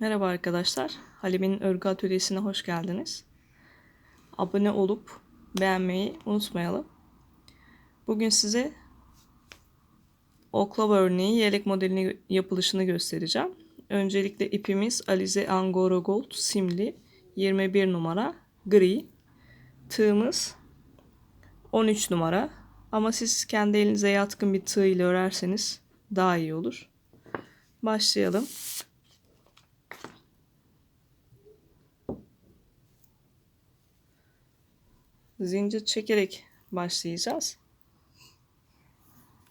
Merhaba arkadaşlar. Halim'in örgü atölyesine hoş geldiniz. Abone olup beğenmeyi unutmayalım. Bugün size oklava örneği yelek modelini yapılışını göstereceğim. Öncelikle ipimiz Alize Angora Gold simli 21 numara gri. Tığımız 13 numara. Ama siz kendi elinize yatkın bir tığ ile örerseniz daha iyi olur. Başlayalım. Zincir çekerek başlayacağız.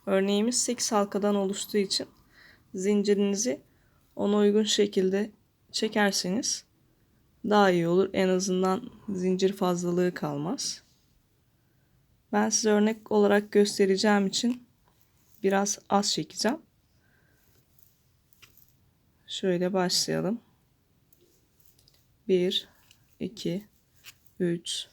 Örneğimiz 8 halkadan oluştuğu için zincirinizi ona uygun şekilde çekerseniz daha iyi olur. En azından zincir fazlalığı kalmaz. Ben size örnek olarak göstereceğim için biraz az çekeceğim. Şöyle başlayalım. 1 2 3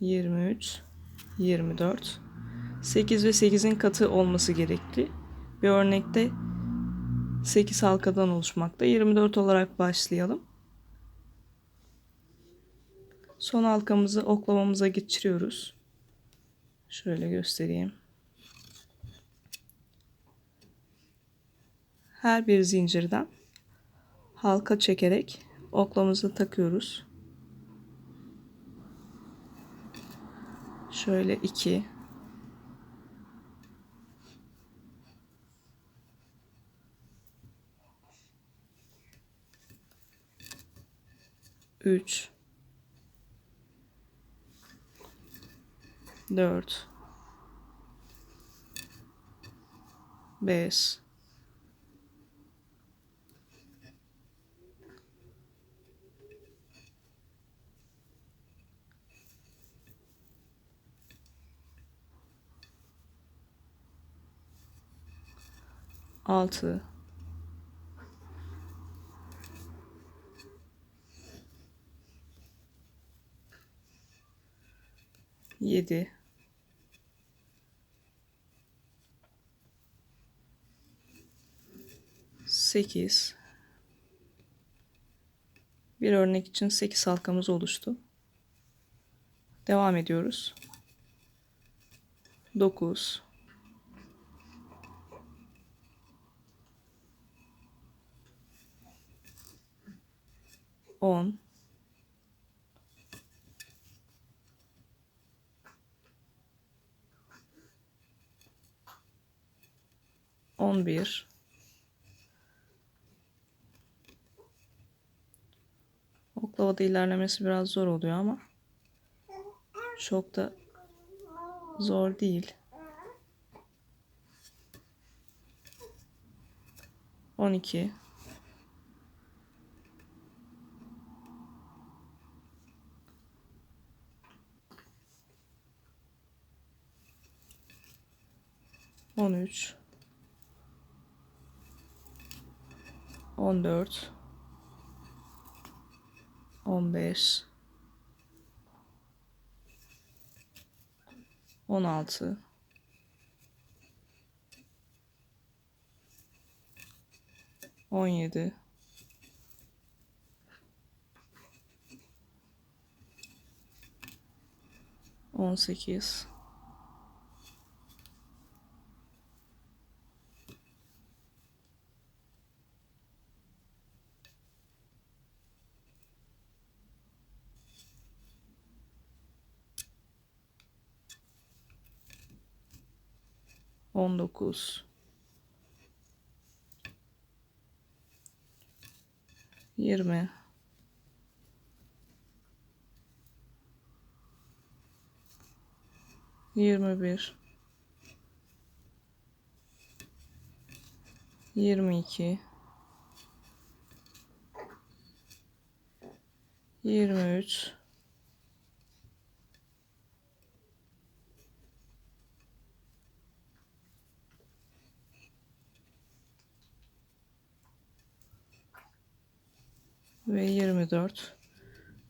23, 24. 8 ve 8'in katı olması gerekli. Bir örnekte 8 halkadan oluşmakta. 24 olarak başlayalım. Son halkamızı oklavamıza geçiriyoruz. Şöyle göstereyim. Her bir zincirden halka çekerek oklamızı takıyoruz. Şöyle iki. Üç. Dört. Beş. 6 7 8 bir örnek için 8 halkamız oluştu. Devam ediyoruz. 9 on. On bir. Oklavada ilerlemesi biraz zor oluyor ama çok da zor değil. 12 13 14 15 16 17 18 on dokuz. Yirmi. Yirmi bir. Yirmi iki. 23 ve 24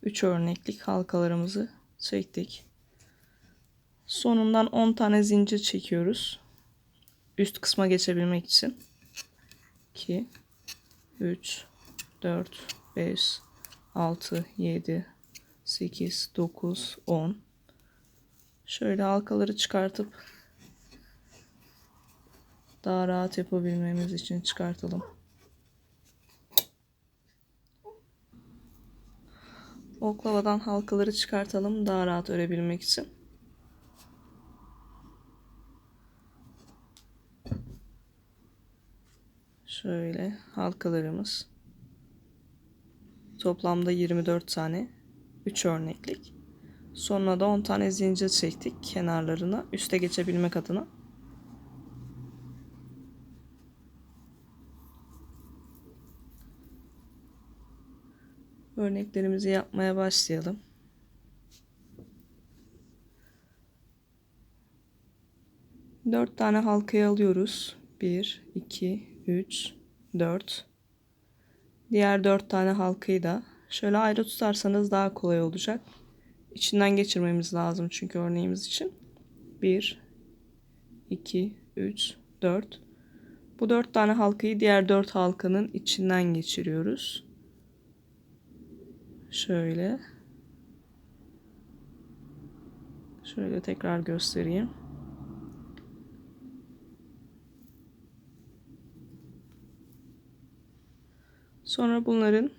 3 örneklik halkalarımızı çektik. Sonundan 10 tane zincir çekiyoruz. Üst kısma geçebilmek için. 2 3 4 5 6 7 8 9 10 Şöyle halkaları çıkartıp daha rahat yapabilmemiz için çıkartalım. Oklavadan halkaları çıkartalım daha rahat örebilmek için. Şöyle halkalarımız. Toplamda 24 tane. 3 örneklik. Sonra da 10 tane zincir çektik kenarlarına üste geçebilmek adına. Örneklerimizi yapmaya başlayalım. Dört tane halkayı alıyoruz. Bir, iki, üç, dört. Diğer dört tane halkayı da şöyle ayrı tutarsanız daha kolay olacak. İçinden geçirmemiz lazım çünkü örneğimiz için. Bir, iki, üç, dört. Bu dört tane halkayı diğer dört halkanın içinden geçiriyoruz. Şöyle. Şöyle tekrar göstereyim. Sonra bunların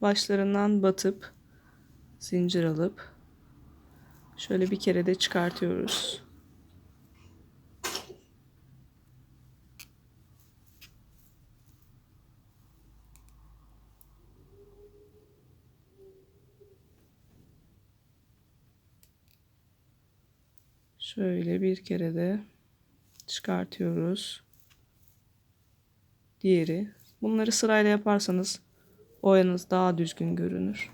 başlarından batıp zincir alıp şöyle bir kere de çıkartıyoruz. Şöyle bir kere de çıkartıyoruz. Diğeri. Bunları sırayla yaparsanız oyanız daha düzgün görünür.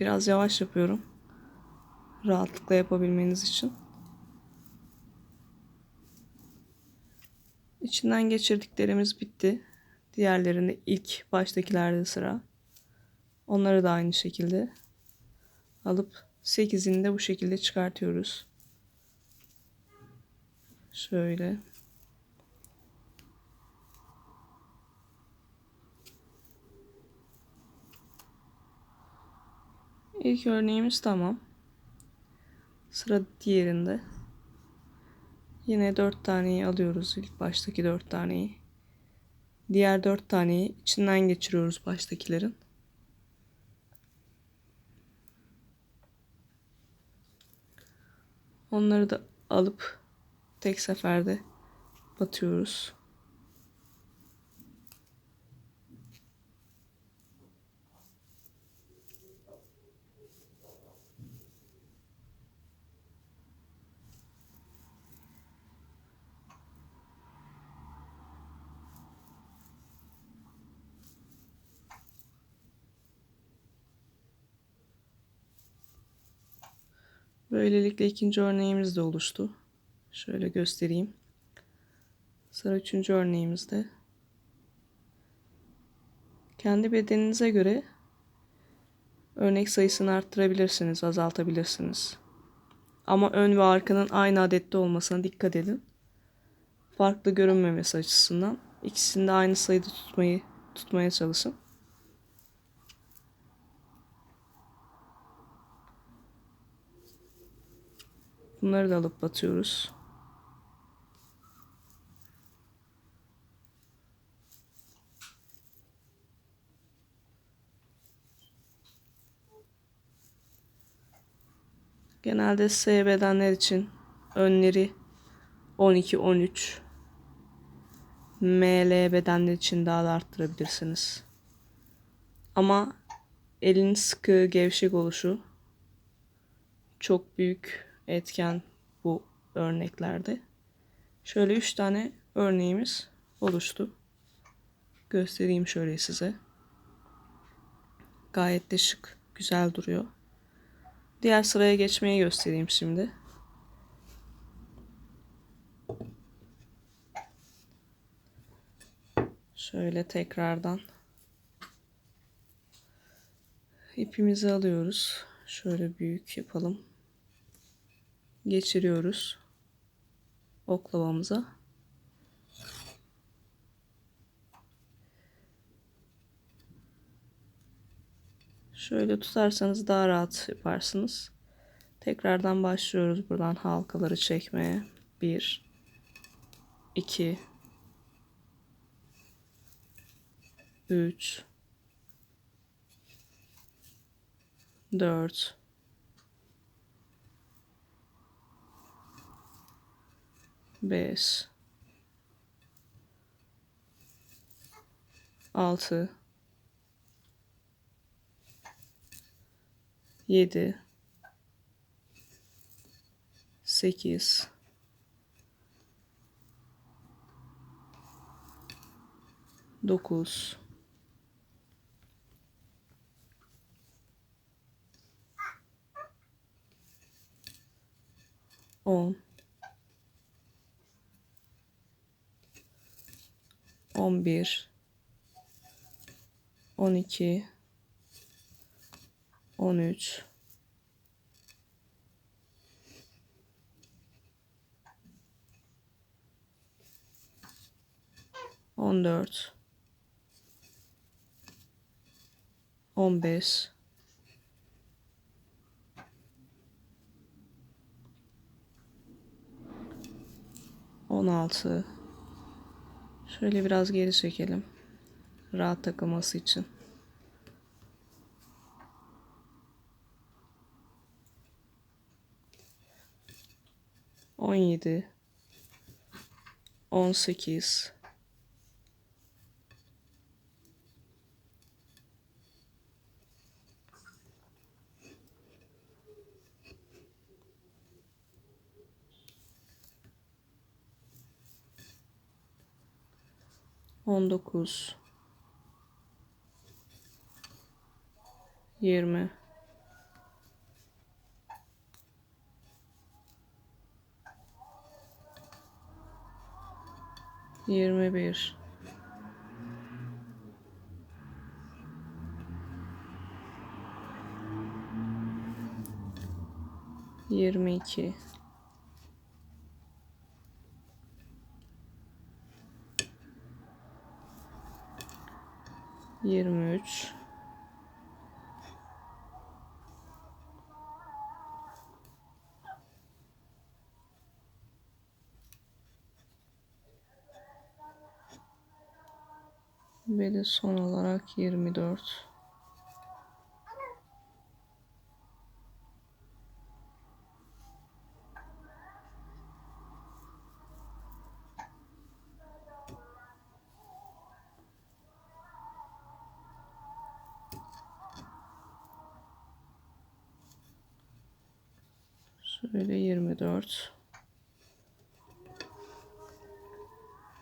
Biraz yavaş yapıyorum. Rahatlıkla yapabilmeniz için. İçinden geçirdiklerimiz bitti. Diğerlerinde ilk baştakilerde sıra. Onları da aynı şekilde alıp 8'ini de bu şekilde çıkartıyoruz. Şöyle. İlk örneğimiz tamam. Sıra diğerinde. Yine 4 taneyi alıyoruz ilk baştaki 4 taneyi. Diğer 4 taneyi içinden geçiriyoruz baştakilerin. Onları da alıp tek seferde batıyoruz. Böylelikle ikinci örneğimiz de oluştu. Şöyle göstereyim. Sıra üçüncü örneğimizde. Kendi bedeninize göre örnek sayısını arttırabilirsiniz, azaltabilirsiniz. Ama ön ve arkanın aynı adette olmasına dikkat edin. Farklı görünmemesi açısından ikisini de aynı sayıda tutmayı tutmaya çalışın. Bunları da alıp batıyoruz. Genelde S bedenler için önleri 12-13 ML bedenler için daha da arttırabilirsiniz. Ama elin sıkı gevşek oluşu çok büyük etken bu örneklerde. Şöyle 3 tane örneğimiz oluştu. Göstereyim şöyle size. Gayet de şık, güzel duruyor. Diğer sıraya geçmeyi göstereyim şimdi. Şöyle tekrardan ipimizi alıyoruz. Şöyle büyük yapalım. Geçiriyoruz oklavamıza. Şöyle tutarsanız daha rahat yaparsınız. Tekrardan başlıyoruz buradan halkaları çekmeye. 1 2 3 4 5 6 7 8 9 10 11 12 13 14 15 16 Şöyle biraz geri çekelim. Rahat takılması için. On yedi, on sekiz, on dokuz, yirmi, yirmi 23 ve de son olarak 24 Şöyle 24.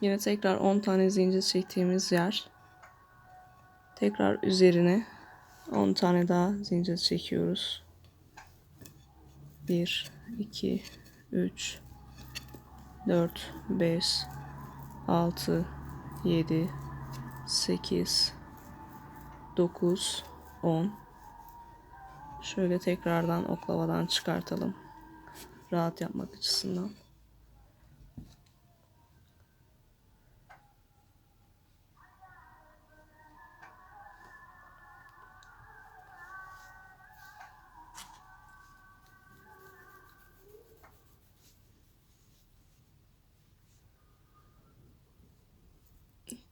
Yine tekrar 10 tane zincir çektiğimiz yer. Tekrar üzerine 10 tane daha zincir çekiyoruz. 1 2 3 4 5 6 7 8 9 10 Şöyle tekrardan oklavadan çıkartalım rahat yapmak açısından.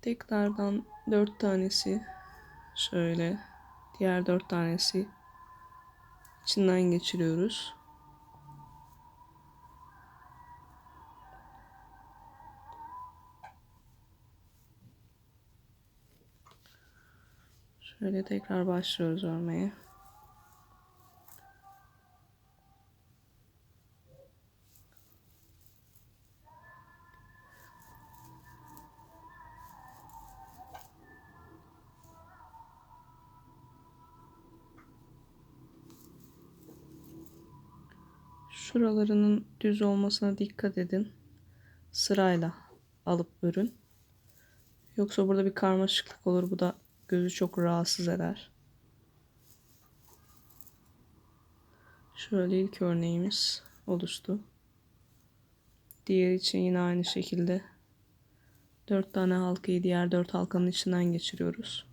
Tekrardan dört tanesi şöyle diğer dört tanesi içinden geçiriyoruz. Şöyle tekrar başlıyoruz örmeye. Şuralarının düz olmasına dikkat edin. Sırayla alıp örün. Yoksa burada bir karmaşıklık olur. Bu da gözü çok rahatsız eder. Şöyle ilk örneğimiz oluştu. Diğer için yine aynı şekilde 4 tane halkayı diğer 4 halkanın içinden geçiriyoruz.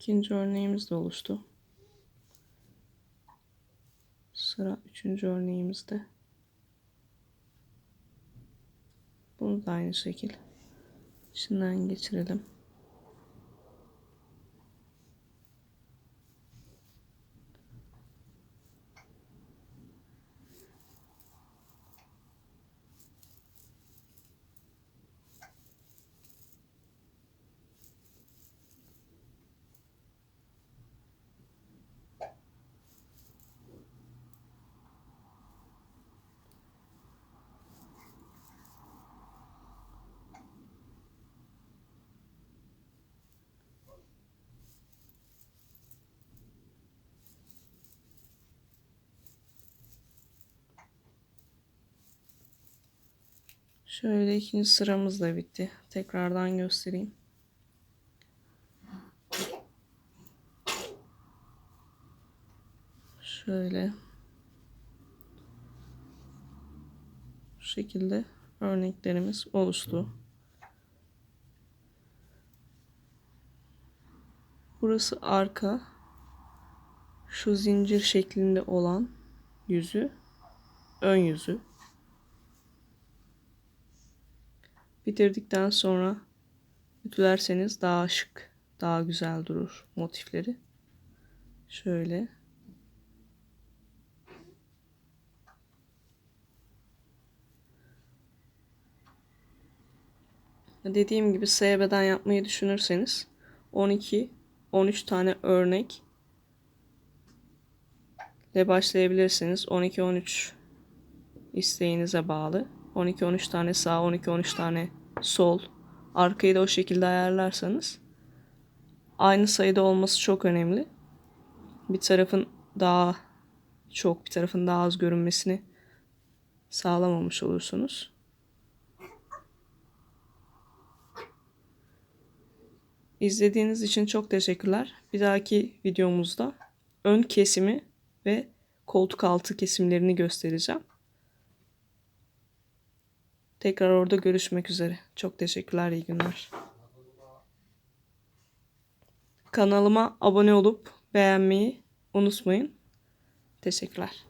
İkinci örneğimiz de oluştu. Sıra üçüncü örneğimizde. Bunu da aynı şekil içinden geçirelim. Şöyle ikinci sıramız da bitti. Tekrardan göstereyim. Şöyle. Bu şekilde örneklerimiz oluştu. Burası arka. Şu zincir şeklinde olan yüzü, ön yüzü. Bitirdikten sonra ütülerseniz daha şık, daha güzel durur motifleri. Şöyle. Dediğim gibi sıya beden yapmayı düşünürseniz 12 13 tane örnek ile başlayabilirsiniz. 12 13 isteğinize bağlı. 12-13 tane sağ, 12-13 tane sol. Arkayı da o şekilde ayarlarsanız aynı sayıda olması çok önemli. Bir tarafın daha çok, bir tarafın daha az görünmesini sağlamamış olursunuz. İzlediğiniz için çok teşekkürler. Bir dahaki videomuzda ön kesimi ve koltuk altı kesimlerini göstereceğim. Tekrar orada görüşmek üzere. Çok teşekkürler, iyi günler. Kanalıma abone olup beğenmeyi unutmayın. Teşekkürler.